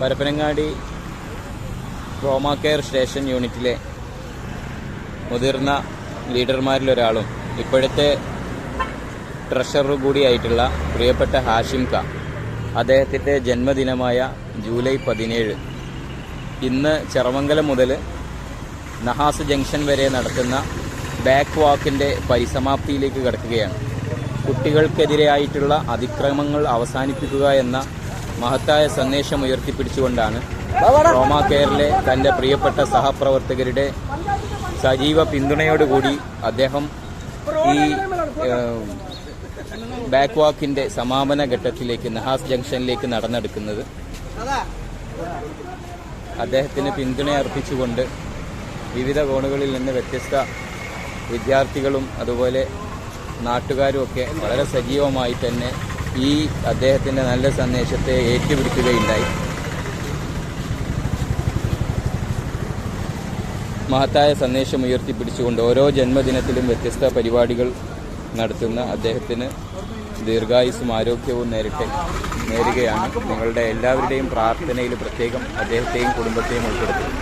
Parappanangadi trauma care station യൂണിറ്റിലെ മുതിർന്ന ലീഡർമാരിലൊരാളും ഇപ്പോഴത്തെ ട്രഷറർ കൂടിയായിട്ടുള്ള പ്രിയപ്പെട്ട ഹാഷിം ഖാൻ അദ്ദേഹത്തിന്റെ ജന്മദിനമായ ജൂലൈ പതിനേഴ്. ഇന്ന് ചെറമംഗലം മുതൽ നഹാസ് ജംഗ്ഷൻ വരെ നടത്തുന്ന ബാക്ക് വാക്കിന്റെ പരിസമാപ്തിയിലേക്ക് കടക്കുകയാണ്. കുട്ടികൾക്കെതിരെയായിട്ടുള്ള അതിക്രമങ്ങൾ അവസാനിപ്പിക്കുക എന്ന മഹത്തായ സന്ദേശം ഉയർത്തിപ്പിടിച്ചുകൊണ്ടാണ് റോമ കെയറിലെ തന്റെ പ്രിയപ്പെട്ട സഹപ്രവർത്തകരുടെ സജീവ പിന്തുണയോടുകൂടി അദ്ദേഹം ഈ ബാക്ക് വാക്കിന്റെ സമാപന ഘട്ടത്തിലേക്ക് നഹാസ് ജംഗ്ഷനിലേക്ക് നടന്നെടുക്കുന്നത്. അദ്ദേഹത്തിന് പിന്തുണയർപ്പിച്ചുകൊണ്ട് വിവിധ കോണുകളിൽ നിന്ന് വ്യത്യസ്ത വിദ്യാർത്ഥികളും അതുപോലെ നാട്ടുകാരും ഒക്കെ വളരെ സജീവമായി തന്നെ ഈ അദ്ദേഹത്തിന്റെ നല്ല സന്ദേശത്തെ ഏറ്റുപിടിക്കുകയുണ്ടായി. മഹത്തായ സന്ദേശം ഉയർത്തിപ്പിടിച്ചുകൊണ്ട് ഓരോ ജന്മദിനത്തിലും വ്യത്യസ്ത പരിപാടികൾ നടത്തുന്ന അദ്ദേഹത്തിന് ദീർഘായുസും ആരോഗ്യവും നേരിട്ട് നേരുകയാണ്. നിങ്ങളുടെ എല്ലാവരുടെയും പ്രാർത്ഥനയിൽ പ്രത്യേകം അദ്ദേഹത്തെയും കുടുംബത്തെയും ഉൾപ്പെടുത്തുന്നു.